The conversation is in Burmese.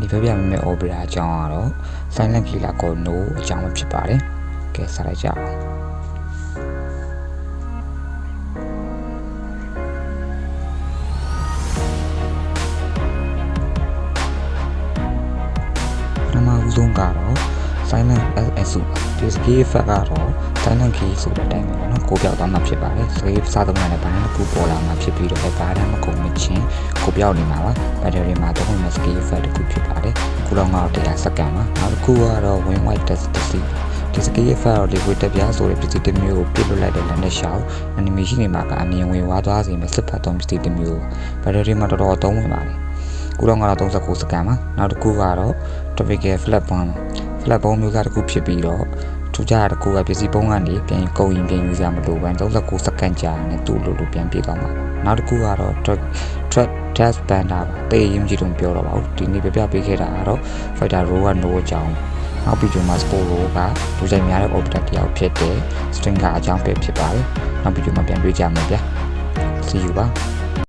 ဒီပြပြမဲ့မဲ့ opera အကြောင်းကတော့ silent killer ကို no အကြောင်းပဲဖြစ်ပါတယ်ကဲဆက်လိုက်ကြအောင်ပထမဦးဆုံးကတော့ silent ss ဒီ skill effect ကတော့ တန်းတန်းကြီးဆိုတဲ့အတိုင်းပေါ့နော်ကိုပြောက်သွားမှာဖြစ်ပါတယ်ဆိုရေးစားသုံးရတဲ့ဘာနဲ့ကူပေါ်လာမှာဖြစ်ပြီးတော့ဘာဒါမကုန်မချင်းကိုပြောက်နေမှာပါဘက်တရီမှာတော့ muscle effect တစ်ခုဖြစ်ပါတယ်ခုလောက်ငါတို့ data စက္ကန့်ပါနောက်တစ်ခုကတော့ win white test တစ်စီးဒီစကေးဖာတော့လေဝတက်ပြားဆိုတဲ့ပစ္စည်းတစ်မျိုးကိုပြစ်လွတ်လိုက်တဲ့လမ်းနဲ့ရှောင်း animation တွေမှာကအမြင်ဝင်ဝါသွားစေမဲ့စစ်ဖတ်သုံးပစ္စည်းတစ်မျိုးဘက်တရီမှာတော်တော်သုံးဝင်ပါတယ်ခုလောက်ငါတို့39စက္ကန့်ပါနောက်တစ်ခုကတော့ tropical flat bomb flat bomb မျိုးကတစ်ခုဖြစ်ပြီးတော့ ထူးခြားတဲ့ကိုကပစ္စည်းပုံးကနေပြန်ကုန်ရင်ပြန်ယူရမလို့ပဲ39စက္ကန့်ကြာနေတူလို့လို့ပြန်ပြေးသွားမှာနောက်တစ်ခုကတော့ track track dash banda ပါတေးရင်ကြီးတော့ပြောတော့ပါဘူးဒီနေ့ပြပြပေးခဲ့တာကတော့ fighter row က no အကြောင်းနောက်ပြီးတော့မှာ sport row ကလူကြိုက်များတဲ့ operator တယောက်ဖြစ်တဲ့ stringer အကြောင်းပဲဖြစ်ပါတယ်နောက်ပြီးတော့မှပြန်တွေ့ကြမှာဗျာ see you ပါ